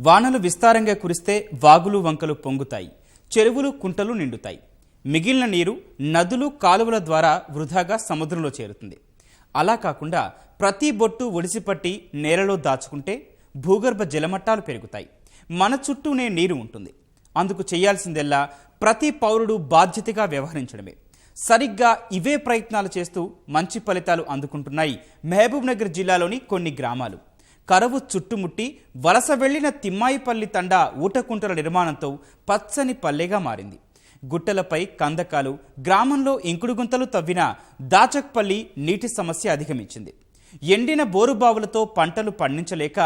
వానలు విస్తారంగా కురిస్తే వాగులు వంకలు పొంగుతాయి చెరువులు కుంటలు నిండుతాయి. మిగిలిన నీరు నదులు కాలువల ద్వారా వృధాగా సముద్రంలో చేరుతుంది. అలా కాకుండా ప్రతి బొట్టు ఒడిసిపట్టి నేలలో దాచుకుంటే భూగర్భ జలమట్టాలు పెరుగుతాయి. మన చుట్టూనే నీరు ఉంటుంది. అందుకు చేయాల్సిందల్లా ప్రతి పౌరుడు బాధ్యతగా వ్యవహరించడమే. సరిగ్గా ఇవే ప్రయత్నాలు చేస్తూ మంచి ఫలితాలు అందుకుంటున్నాయి మహబూబ్నగర్ జిల్లాలోని కొన్ని గ్రామాలు. కరవు చుట్టుముట్టి వలస వెళ్ళిన తిమ్మాయిపల్లి తండా ఊటకుంటల నిర్మాణంతో పచ్చని పల్లెగా మారింది. గుట్టలపై కందకాలు గ్రామంలో ఇంకుడు గుంతలు తవ్విన దాచక్పల్లి నీటి సమస్య అధిగమించింది. ఎండిన బోరుబావులతో పంటలు పండించలేక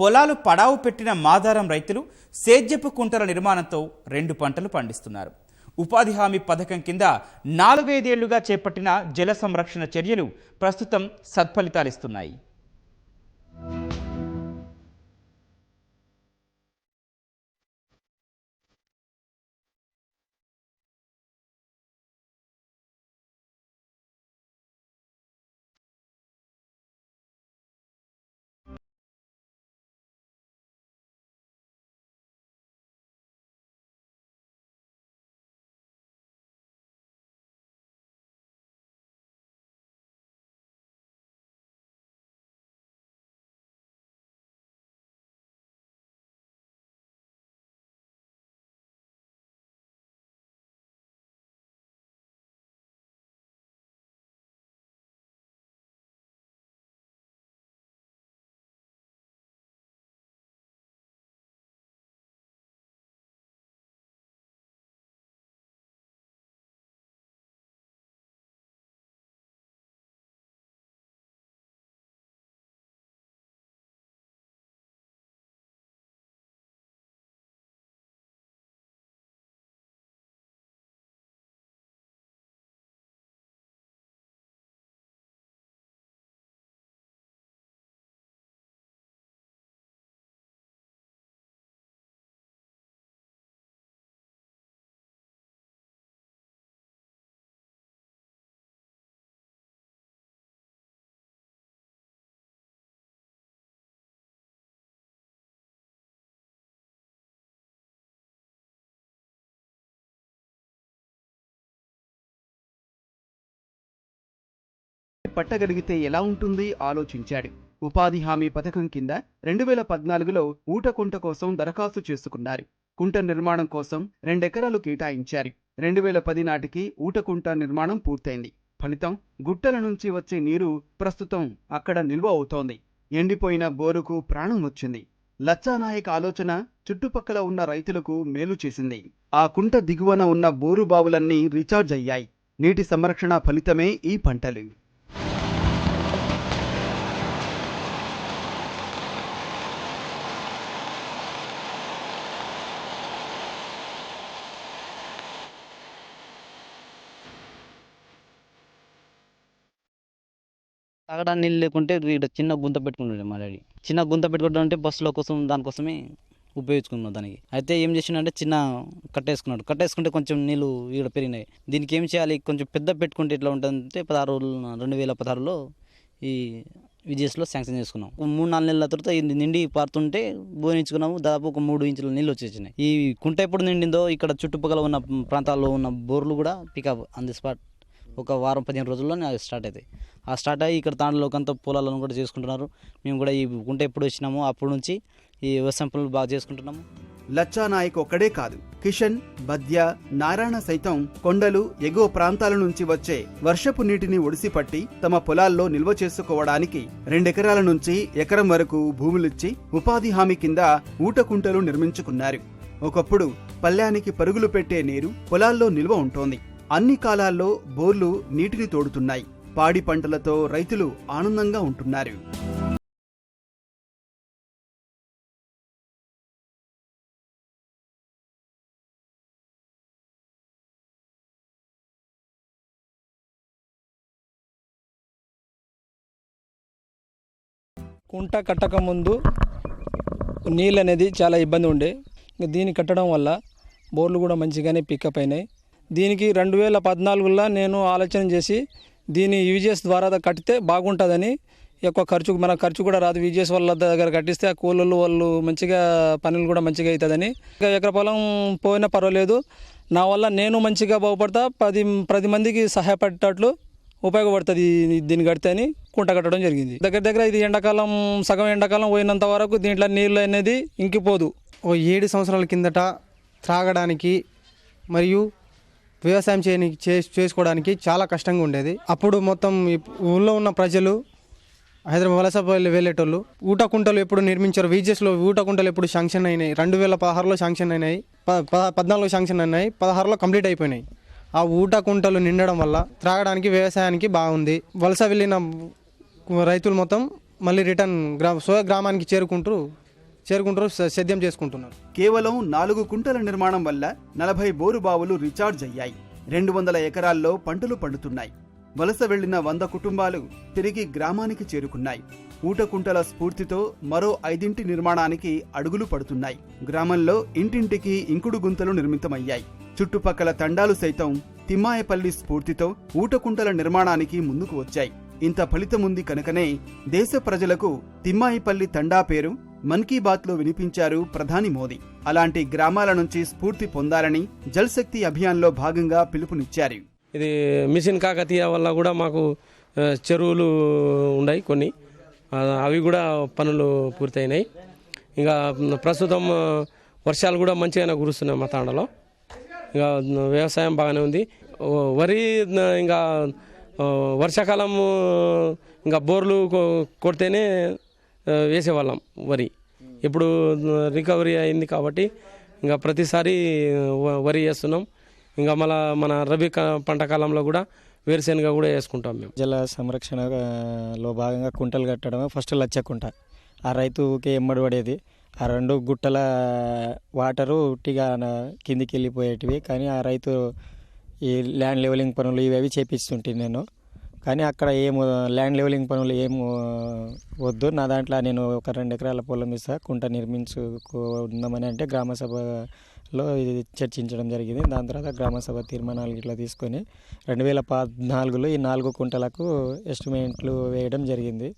పొలాలు పడావు పెట్టిన మాదారం రైతులు సేద్యపు కుంటల నిర్మాణంతో రెండు పంటలు పండిస్తున్నారు. ఉపాధి హామీ పథకం కింద నాలుగైదేళ్ళుగా చేపట్టిన జల సంరక్షణ చర్యలు ప్రస్తుతం సత్ఫలితాలిస్తున్నాయి పట్టగలిగితే ఎలా ఉంటుంది? ఆలోచించాడు. ఉపాధి హామీ పథకం కింద రెండు వేల పద్నాలుగులో ఊట కుంట కోసం దరఖాస్తు చేసుకున్నారు. కుంట నిర్మాణం కోసం రెండెకరాలు కేటాయించారు. రెండు వేల పది నాటికి ఊట కుంట నిర్మాణం పూర్తయింది. ఫలితం గుట్టల నుంచి వచ్చే నీరు ప్రస్తుతం అక్కడ నిల్వ అవుతోంది. ఎండిపోయిన బోరుకు ప్రాణం వచ్చింది. లచ్చానాయక్ ఆలోచన చుట్టుపక్కల ఉన్న రైతులకు మేలు చేసింది. ఆ కుంట దిగువన ఉన్న బోరు బావులన్నీ రీఛార్జ్ అయ్యాయి. నీటి సంరక్షణ ఫలితమే ఈ పంటలు. తాగడానికి నీళ్ళు లేకుంటే ఇక్కడ చిన్న గుంత పెట్టుకుంటుండే మా డాడీ. చిన్న గుంత పెట్టుకుంటా అంటే బస్సుల కోసం దానికోసమే ఉపయోగించుకున్నాం దానికి. అయితే ఏం చేసిండే చిన్న కట్టేసుకున్నాడు. కట్టేసుకుంటే కొంచెం నీళ్ళు ఇక్కడ పెరిగినాయి. దీనికి ఏం చేయాలి? కొంచెం పెద్ద పెట్టుకుంటే ఎట్లా ఉంటుందంటే పదహారు రెండు వేల పదహారులో ఈ విజయస్లో శాంక్షన్ చేసుకున్నాం. మూడు నాలుగు నెలల తర్వాత నిండి పారుతుంటే బోరించుకున్నాము దాదాపు ఒక మూడు ఇంచుల నీళ్ళు వచ్చేసినాయి. ఈ కుంట ఎప్పుడు నిండిందో ఇక్కడ చుట్టుపక్కల ఉన్న ప్రాంతాల్లో ఉన్న బోర్లు కూడా పికప్ ఆన్ ది స్పాట్ ఒక వారం పదిహేను రోజుల్లోనే అది స్టార్ట్ అవుతాయి ఆ స్టార్ట్ అయ్యి ఇక్కడ తాండలోకంతా పొలాలను కూడా చేసుకుంటున్నారు. మేము కూడా ఈ గుంట ఎప్పుడు వచ్చినామో అప్పటి నుంచి ఈ వ్యవసాయం పనులు బాగా చేసుకుంటున్నాము. లచ్చానాయక్ ఒక్కడే కాదు కిషన్ బద్య నారాయణ సైతం కొండలు ఎగువ ప్రాంతాల నుంచి వచ్చే వర్షపు నీటిని ఒడిసిపట్టి తమ పొలాల్లో నిల్వ చేసుకోవడానికి రెండెకరాల నుంచి ఎకరం వరకు భూములిచ్చి ఉపాధి హామీ కింద ఊటకుంటలు నిర్మించుకున్నారు. ఒకప్పుడు పల్లానికి పరుగులు పెట్టే నీరు పొలాల్లో నిల్వ ఉంటోంది. అన్ని కాలాల్లో బోర్లు నీటిని తోడుతున్నాయి. పాడి పంటలతో రైతులు ఆనందంగా ఉంటున్నారు. కుంట కట్టక ముందు నీళ్ళు అనేది చాలా ఇబ్బంది ఉండే. ఇంకా దీన్ని కట్టడం వల్ల బోర్లు కూడా మంచిగానే పికప్ అయినాయి. దీనికి రెండు వేల పద్నాలుగులో నేను ఆలోచన చేసి దీన్ని యూజెస్ ద్వారా కట్టితే బాగుంటుందని ఎక్కువ ఖర్చు మన ఖర్చు కూడా రాదు. విజయస్ వాళ్ళ దగ్గర కట్టిస్తే ఆ కూలర్లు వాళ్ళు మంచిగా పనులు కూడా మంచిగా అవుతుందని. ఇంకా ఎకర పొలం పోయినా పర్వాలేదు. నా వల్ల నేను మంచిగా బాగుపడతా పది పది మందికి సహాయపడేటట్లు ఉపయోగపడుతుంది దీన్ని కడితే అని కుంట కట్టడం జరిగింది. దగ్గర దగ్గర ఇది ఎండాకాలం సగం ఎండాకాలం పోయినంత వరకు దీంట్లో నీళ్ళు అనేది ఇంకిపోదు. ఓ ఏడు సంవత్సరాల కిందట త్రాగడానికి మరియు వ్యవసాయం చేయని చే- చేసుకోవడానికి చాలా కష్టంగా ఉండేది. అప్పుడు మొత్తం ఊళ్ళో ఉన్న ప్రజలు హైదరాబాద్ వలస వెళ్ళేటోళ్ళు ఊటకుంటలు ఎప్పుడు నిర్మించారు? విజెస్లో ఊటకుంటలు ఎప్పుడు శాంక్షన్ అయినాయి? రెండు వేల పదహారులో శాంక్షన్ అయినాయి. ప- ప- శాంక్షన్ అయినాయి. పదహారులో కంప్లీట్ అయిపోయినాయి. ఆ ఊటకుంటలు నిండడం వల్ల త్రాగడానికి వ్యవసాయానికి బాగుంది. వలస వెళ్ళిన రైతులు మొత్తం మళ్ళీ రిటర్న్ గ్రా స్వ గ్రామానికి చేరుకుంటూ చేరుకుంటూ సేద్యం చేసుకుంటున్నారు. కేవలం నాలుగు కుంటల నిర్మాణం వల్ల నలభై బోరు బావులు రీఛార్జ్ అయ్యాయి. రెండు వందల ఎకరాల్లో పంటలు పండుతున్నాయి. వలస వెళ్ళిన వంద కుటుంబాలు తిరిగి గ్రామానికి చేరుకున్నాయి. ఊటకుంటల స్ఫూర్తితో మరో ఐదింటి నిర్మాణానికి అడుగులు పడుతున్నాయి. గ్రామంలో ఇంటింటికి ఇంకుడు గుంతలు నిర్మితమయ్యాయి. చుట్టుపక్కల తండాలు సైతం తిమ్మాయపల్లి స్ఫూర్తితో ఊటకుంటల నిర్మాణానికి ముందుకు వచ్చాయి. ఇంత ఫలితముంది కనుకనే దేశ ప్రజలకు తిమ్మాయిపల్లి తండా పేరు మన్ కీ బాత్లో వినిపించారు ప్రధాని మోదీ. అలాంటి గ్రామాల నుంచి స్ఫూర్తి పొందాలని జల్శక్తి అభియాన్లో భాగంగా పిలుపునిచ్చారు. ఇది మిషన్ కాకతీయ వల్ల కూడా మాకు చెరువులు ఉన్నాయి కొన్ని. అవి కూడా పనులు పూర్తయినాయి. ఇంకా ప్రస్తుతం వర్షాలు కూడా మంచిగానే కురుస్తున్నాయి మా తాండలో. ఇంకా వ్యవసాయం బాగానే ఉంది. వరి ఇంకా వర్షాకాలం ఇంకా బోర్లు కొడితేనే వేసేవాళ్ళం వరి. ఇప్పుడు రికవరీ అయింది కాబట్టి ఇంకా ప్రతిసారి వ- వరి వేస్తున్నాం. ఇంకా మళ్ళా మన రబీ పంట కాలంలో కూడా వేరుశెనగ కూడా వేసుకుంటాం మేము. జల సంరక్షణలో భాగంగా కుంటలు కట్టడం ఫస్ట్ లచ్చ కుంట. ఆ రైతుకి ఎమ్మడి పడేది. ఆ రెండు గుట్టల వాటరు ఉట్టిగా కిందికి వెళ్ళిపోయేటివి కానీ ఆ రైతు ఈ ల్యాండ్ లెవెలింగ్ పనులు ఇవి అవి చేపిస్తుంటే నేను. కానీ అక్కడ ఏం ల్యాండ్ లెవెలింగ్ పనులు ఏం వద్దు. నా దాంట్లో నేను ఒక రెండు ఎకరాల పొలం ఇస్తా కుంట నిర్మించుకుందామని అంటే గ్రామసభలో ఇది చర్చించడం జరిగింది. దాని తర్వాత గ్రామసభ తీర్మానాలు ఇట్లా తీసుకొని రెండు వేల పద్నాలుగులో ఈ నాలుగు కుంటలకు ఎస్టిమేట్లు వేయడం జరిగింది.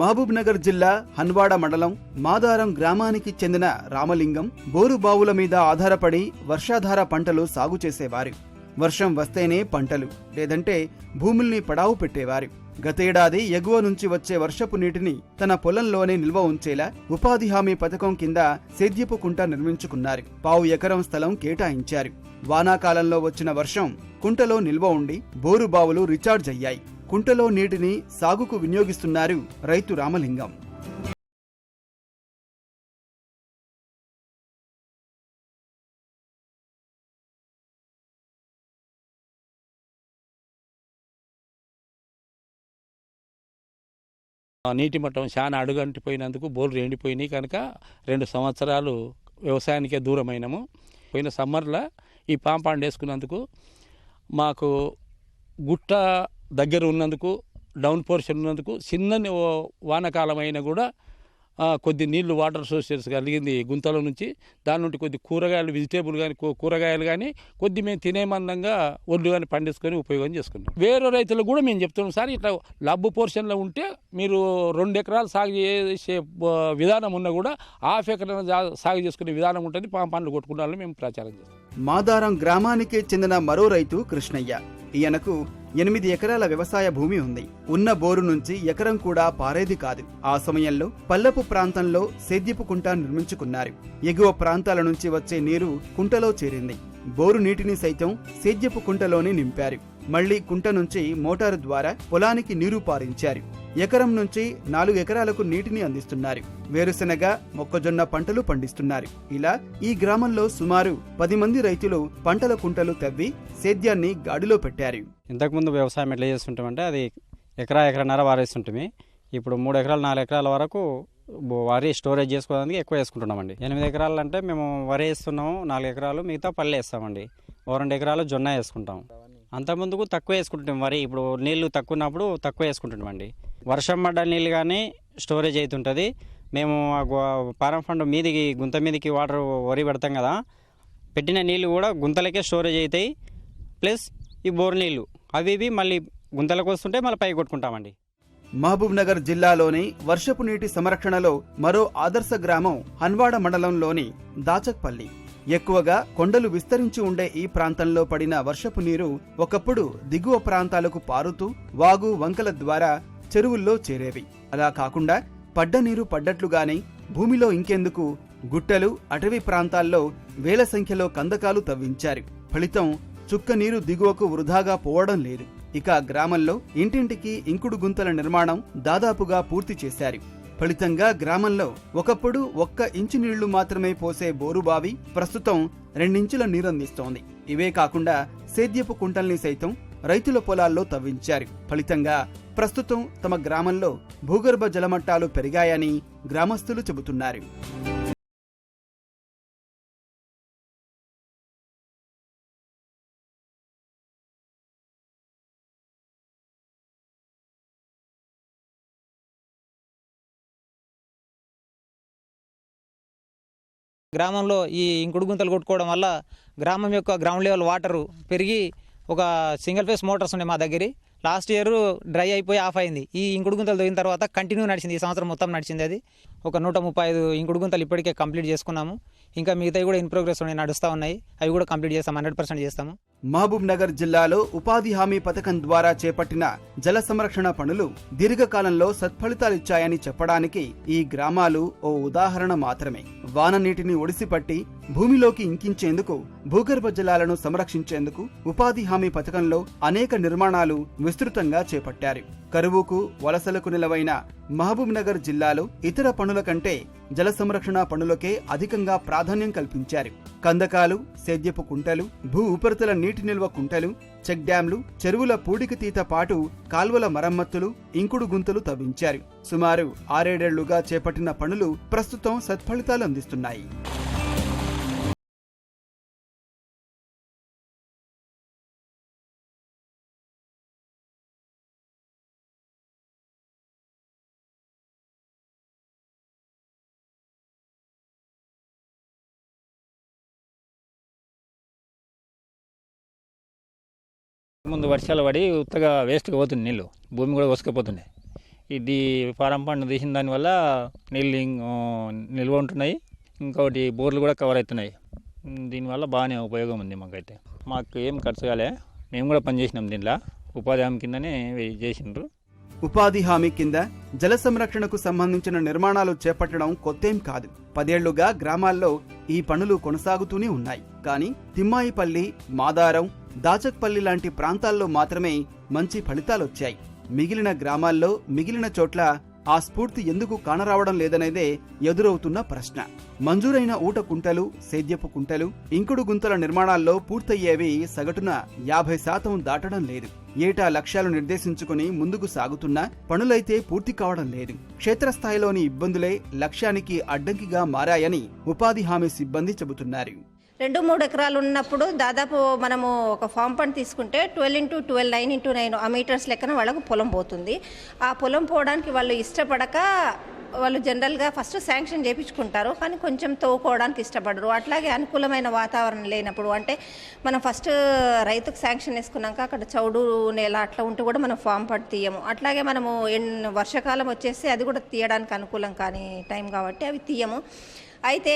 మహబూబ్నగర్ జిల్లా హన్వాడ మండలం మాదారం గ్రామానికి చెందిన రామలింగం బోరు బావుల మీద ఆధారపడి వర్షాధార పంటలు సాగు చేసేవారు. వర్షం వస్తేనే పంటలు లేదంటే భూముల్ని పడావు పెట్టేవారు. గతేడాది ఎగువ నుంచి వచ్చే వర్షపు నీటిని తన పొలంలోనే నిల్వ ఉంచేలా ఉపాధి హామీ పథకం కింద సేద్యపు కుంట నిర్మించుకున్నారు. పావు ఎకరం స్థలం కేటాయించారు. వానాకాలంలో వచ్చిన వర్షం కుంటలో నిల్వ ఉండి బోరు బావులు రీఛార్జ్ అయ్యాయి కుంటలో నీటిని సాగుకు వినియోగిస్తున్నారు రైతు రామలింగం. నీటి మట్టం చాలా అడుగంటిపోయినందుకు బోర్లు ఎండిపోయినాయి కనుక రెండు సంవత్సరాలు వ్యవసాయానికే దూరమైనము. పోయిన సమ్మర్లో ఈ పాంపాండ్ వేసుకున్నందుకు మాకు గుట్ట దగ్గర ఉన్నందుకు డౌన్ పోర్షన్ ఉన్నందుకు చిన్న వానకాలం అయినా కూడా కొద్ది నీళ్ళు వాటర్ సోర్సెస్ కలిగింది గుంతల నుంచి. దాని నుండి కొద్ది కూరగాయలు వెజిటేబుల్ కానీ కూరగాయలు కానీ కొద్ది మేము తినేమందంగా ఒడ్లు కానీ పండించుకొని ఉపయోగం చేసుకున్నాం. వేరే రైతులకు కూడా మేము చెప్తున్నాం సార్ ఇట్లా లబ్బు పోర్షన్లో ఉంటే మీరు రెండు ఎకరాలు సాగు చేసే విధానం ఉన్నా కూడా హాఫ్ ఎకరం సాగు చేసుకునే విధానం ఉంటుంది పా పండ్లు కొట్టుకున్నాలని మేము ప్రచారం చేస్తాం. మాదారం గ్రామానికే చెందిన మరో రైతు కృష్ణయ్య. ఈయనకు ఎనిమిది ఎకరాల వ్యవసాయ భూమి ఉంది. ఉన్న బోరు నుంచి ఎకరం కూడా పారేది కాదు. ఆ సమయంలో పల్లపు ప్రాంతంలో సేద్యపు కుంట నిర్మించుకున్నారు. ఎగువ ప్రాంతాల నుంచి వచ్చే నీరు కుంటలో చేరింది. బోరు నీటిని సైతం సేద్యపు కుంటలోనే నింపారు. మళ్ళీ కుంట నుంచి మోటారు ద్వారా పొలానికి నీరు పారించారు. ఎకరం నుంచి నాలుగు ఎకరాలకు నీటిని అందిస్తున్నారు. వేరుశెనగ మొక్కజొన్న పంటలు పండిస్తున్నారు. ఇలా ఈ గ్రామంలో సుమారు పది మంది రైతులు పంటల కుంటలు తవ్వి సేద్యాన్ని గాడిలో పెట్టారు. ఇంతకుముందు వ్యవసాయం ఎట్లా చేస్తుంటామంటే అది ఎకరా ఎకరన్నర వారేస్తుంటామి. ఇప్పుడు మూడు ఎకరాలు నాలుగు ఎకరాల వరకు వరి స్టోరేజ్ చేసుకోవడానికి ఎక్కువ వేసుకుంటున్నామండి. ఎనిమిది ఎకరాలు అంటే మేము వరి వేస్తున్నాము నాలుగు ఎకరాలు మిగతా పల్లె వేస్తామండి. ఓ రెండు ఎకరాలు జొన్న వేసుకుంటాం. అంతకుముందుకు తక్కువ వేసుకుంటాం వరి. ఇప్పుడు నీళ్ళు తక్కువ ఉన్నప్పుడు తక్కువ వేసుకుంటున్నామండి వర్షం పడ్డ నీళ్ళు కానీ స్టోరేజ్ అవుతుంటుంది మేము పారం ఫండ్ మీదికి గుంత మీదికి వాటర్ వరి పెడతాం కదా. పెట్టిన నీళ్ళు కూడా గుంతలకే స్టోరేజ్ అవుతాయి ప్లస్ ఈ బోర్ నీళ్ళు అవి ఇవి మళ్ళీ గుంతలకు వస్తుంటే మళ్ళీ పై కొట్టుకుంటామండి. మహబూబ్ నగర్ జిల్లాలోని వర్షపు నీటి సంరక్షణలో మరో ఆదర్శ గ్రామం హన్వాడ మండలంలోని దాచక్పల్లి. ఎక్కువగా కొండలు విస్తరించి ఉండే ఈ ప్రాంతంలో పడిన వర్షపు నీరు ఒకప్పుడు దిగువ ప్రాంతాలకు పారుతూ వాగు వంకల ద్వారా చెరువుల్లో చేరేవి. అలా కాకుండా పడ్డ నీరు పడ్డట్లుగానే భూమిలో ఇంకెందుకు? గుట్టలు అటవీ ప్రాంతాల్లో వేల సంఖ్యలో కందకాలు తవ్వించారు. ఫలితం చుక్క నీరు దిగువకు వృధాగా పోవడం లేదు. ఇక గ్రామంలో ఇంటింటికి ఇంకుడు గుంతల నిర్మాణం దాదాపుగా పూర్తి చేశారు. ఫలితంగా గ్రామంలో ఒకప్పుడు ఒక్క ఇంచు నీళ్ళు మాత్రమే పోసే బోరుబావి ప్రస్తుతం రెండించుల నీరందిస్తోంది. ఇవే కాకుండా సేద్యపు కుంటల్ని సైతం రైతుల పొలాల్లో తవ్వించారు. ఫలితంగా ప్రస్తుతం తమ గ్రామంలో భూగర్భ జలమట్టాలు పెరిగాయని గ్రామస్తులు చెబుతున్నారు. గ్రామంలో ఈ ఇంకుడు గుంతలు కొట్టుకోవడం వల్ల గ్రామం యొక్క గ్రౌండ్ లెవెల్ వాటరు పెరిగి ఒక సింగిల్ ఫేస్ మోటార్స్ ఉన్నాయి మా దగ్గర. లాస్ట్ ఇయర్ డ్రై అయిపోయి ఆఫ్ అయింది. ఈ ఇంకుడు గుంతలు తోగిన తర్వాత కంటిన్యూ నడిచింది. ఈ సంవత్సరం మొత్తం నడిచింది అది. ఒక నూట ముప్పై ఐదు ఇంకుడు గుంతలు ఇప్పటికే కంప్లీట్ చేసుకున్నాము. ఇంకా మిగతావి కూడా ఇన్ ప్రోగ్రెస్ ఉన్నాయి నడుస్తూ ఉన్నాయి. అవి కూడా కంప్లీట్ చేస్తాం హండ్రెడ్ పర్సెంట్ చేస్తాము. మహబూబ్ నగర్ జిల్లాలో ఉపాధి హామీ పథకం ద్వారా చేపట్టిన జల సంరక్షణ పనులు దీర్ఘకాలంలో సత్ఫలితాలిచ్చాయని చెప్పడానికి ఈ గ్రామాలు ఓ ఉదాహరణ మాత్రమే. వాన నీటిని ఒడిసిపట్టి భూమిలోకి ఇంకించేందుకు భూగర్భ జలాలను సంరక్షించేందుకు ఉపాధి హామీ పథకంలో అనేక నిర్మాణాలు విస్తృతంగా చేపట్టారు. కరువుకు వలసలకు నిలవైన మహబూబ్ నగర్ జిల్లాలో ఇతర పనుల కంటే జల సంరక్షణ పనులకే అధికంగా ప్రాధాన్యం కల్పించారు. కందకాలు సేద్యపు కుంటలు భూ ఉపరితల నీటి నిల్వ కుంటలు చెక్ డ్యాంలు చెరువుల పూడికతీత పాటు కాల్వల మరమ్మతులు ఇంకుడు గుంతలు తవ్వించారు. సుమారు ఆరేడేళ్ళుగా చేపట్టిన పనులు ప్రస్తుతం సత్ఫలితాలు అందిస్తున్నాయి. ముందు వర్షాలు పడి ఉత్తగా వేస్ట్గా పోతుంది నీళ్ళు. భూమి కూడా వసుకపోతున్నాయి ఇది ఫారం పండు తీసిన దానివల్ల నీళ్ళు నిల్వ ఉంటున్నాయి. ఇంకోటి బోర్లు కూడా కవర్ అవుతున్నాయి దీనివల్ల బాగానే ఉపయోగం ఉంది మాకైతే. మాకు ఏం ఖర్చు కాలే. మేము కూడా పనిచేసినాం దీనిలో ఉపాధి హామీ కిందనే చేసిండ్రు. ఉపాధి హామీ కింద జల సంరక్షణకు సంబంధించిన నిర్మాణాలు చేపట్టడం కొత్తేం కాదు. పదేళ్ళుగా గ్రామాల్లో ఈ పనులు కొనసాగుతూనే ఉన్నాయి. కానీ తిమ్మాయిపల్లి మాదారం దాచక్పల్లి లాంటి ప్రాంతాల్లో మాత్రమే మంచి ఫలితాలొచ్చాయి. మిగిలిన గ్రామాల్లో మిగిలిన చోట్ల ఆ స్ఫూర్తి ఎందుకు కానరావడం లేదనేదే ఎదురవుతున్న ప్రశ్న. మంజూరైన ఊట కుంటలు సేద్యపు కుంటలు ఇంకుడు గుంతల నిర్మాణాల్లో పూర్తయ్యేవి సగటున యాభై శాతం దాటడం లేదు. ఏటా లక్ష్యాలు నిర్దేశించుకుని ముందుకు సాగుతున్నా పనులైతే పూర్తి కావడం లేదు. క్షేత్రస్థాయిలోని ఇబ్బందులే లక్ష్యానికి అడ్డంకిగా మారాయని ఉపాధి హామీ సిబ్బంది చెబుతున్నారు. రెండు మూడు ఎకరాలు ఉన్నప్పుడు దాదాపు మనము ఒక ఫామ్ పండ్ తీసుకుంటే twelve into twelve nine into nine ఆ మీటర్స్ లెక్కన వాళ్ళకు పొలం పోతుంది. ఆ పొలం పోవడానికి వాళ్ళు ఇష్టపడక వాళ్ళు జనరల్గా ఫస్ట్ శాంక్షన్ చేయించుకుంటారు కానీ కొంచెం తోవుకోవడానికి ఇష్టపడరు. అట్లాగే అనుకూలమైన వాతావరణం లేనప్పుడు అంటే మనం ఫస్ట్ రైతుకు శాంక్షన్ వేసుకున్నాక అక్కడ చౌడు నేల అట్లా ఉంటే కూడా మనం ఫామ్ పట్టు తీయము. అట్లాగే మనము ఎన్ వర్షాకాలం వచ్చేసి అది కూడా తీయడానికి అనుకూలం కానీ టైం కాబట్టి అవి తీయము. అయితే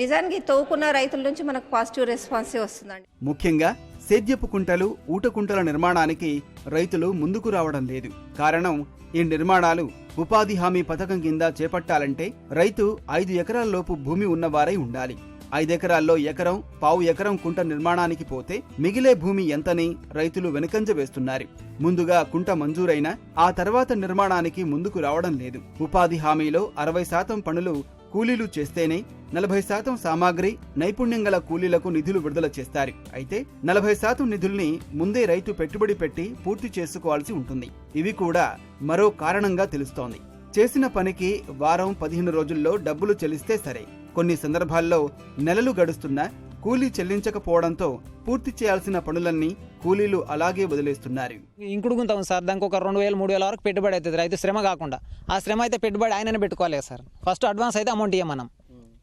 నిజానికి తోకున్న రైతుల నుంచి మనకు పాజిటివ్ రెస్పాన్సే వస్తుందండి. ముఖ్యంగా సేద్యపు కుంటలు ఊట కుంటల నిర్మాణానికి రైతులు ముందుకు రావడం లేదు. కారణం ఈ నిర్మాణాలు ఉపాధి హామీ పథకం కింద చేపట్టాలంటే రైతు ఐదు ఎకరాల్లోపు భూమి ఉన్నవారై ఉండాలి. ఐదెకరాల్లో ఎకరం పావు ఎకరం కుంట నిర్మాణానికి పోతే మిగిలే భూమి ఎంతని రైతులు వెనుకంజ వేస్తున్నారు. ముందుగా కుంట మంజూరైన ఆ తర్వాత నిర్మాణానికి ముందుకు రావడం లేదు. ఉపాధి హామీలో అరవై శాతం పనులు కూలీలు చేస్తేనే నలభై శాతం సామాగ్రి నైపుణ్యం గల కూలీలకు నిధులు విడుదల చేస్తారు. అయితే నలభై శాతం నిధుల్ని ముందే రైతు పెట్టుబడి పెట్టి పూర్తి చేసుకోవాల్సి ఉంటుంది. ఇవి కూడా మరో కారణంగా తెలుస్తోంది. చేసిన పనికి వారం పదిహేను రోజుల్లో డబ్బులు చెల్లిస్తే సరే. కొన్ని సందర్భాల్లో నెలలు గడుస్తున్నా కూలీ చెల్లించకపోవడంతో పూర్తి చేయాల్సిన పనులన్నీ కూలీలు అలాగే వదిలేస్తున్నారు. ఇంకుడు గుంత సార్. దానికి ఒక రెండు వేలు మూడు వేల వరకు పెట్టుబడి అవుతుంది. రైతు శ్రమ కాకుండా. ఆ శ్రమ అయితే పెట్టుబడి ఆయననే పెట్టుకోలేదు సార్. ఫస్ట్ అడ్వాన్స్ అయితే అమౌంట్ ఇవ్వమనం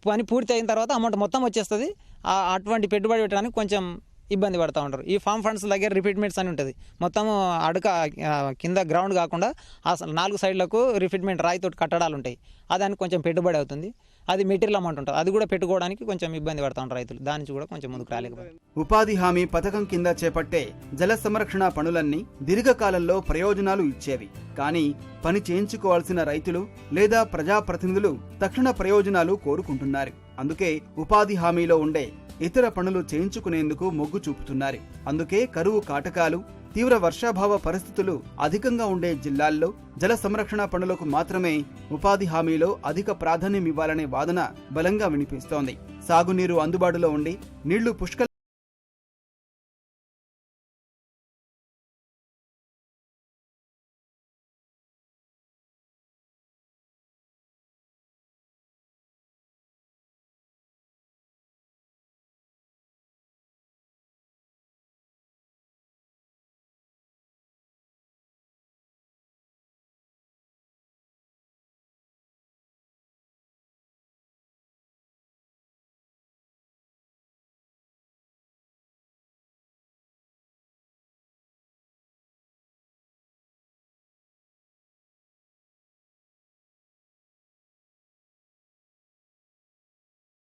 పని పూర్తి అయిన తర్వాత అమౌంట్ మొత్తం వచ్చేస్తుంది. ఆ అటువంటి పెట్టుబడి పెట్టడానికి కొంచెం ఇబ్బంది పడుతూ ఉంటారు. ఈ ఫామ్ ఫండ్స్ దగ్గర రిపీట్మెంట్స్ అని ఉంటుంది. మొత్తం అడుక కింద గ్రౌండ్ కాకుండా ఆ స- నాలుగు సైడ్లకు రిపీట్మెంట్ రాయితో కట్టడాలు ఉంటాయి. అదానికి దానికి కొంచెం పెట్టుబడి అవుతుంది. అది మెటీరియల్ అమౌంట్ ఉంటుంది. అది కూడా పెట్టుకోవడానికి కొంచెం ఇబ్బంది పడతా ఉంటారు రైతులు. దాని నుంచి కూడా కొంచెం ముందుకు రాలేకపోయింది ఉపాధి హామీ పథకం కింద చేపట్టే జల సంరక్షణ పనులన్నీ దీర్ఘకాలంలో ప్రయోజనాలు ఇచ్చేవి. కానీ పని చేయించుకోవాల్సిన రైతులు లేదా ప్రజాప్రతినిధులు తక్షణ ప్రయోజనాలు కోరుకుంటున్నారు. అందుకే ఉపాధి హామీలో ఉండే ఇతర పనులు చేయించుకునేందుకు మొగ్గు చూపుతున్నారు. అందుకే కరువు కాటకాలు తీవ్ర వర్షాభావ పరిస్థితులు అధికంగా ఉండే జిల్లాల్లో జల సంరక్షణ పనులకు మాత్రమే ఉపాధి హామీలో అధిక ప్రాధాన్యం ఇవ్వాలనే వాదన బలంగా వినిపిస్తోంది. సాగునీరు అందుబాటులో ఉండి నీళ్ళు పుష్కల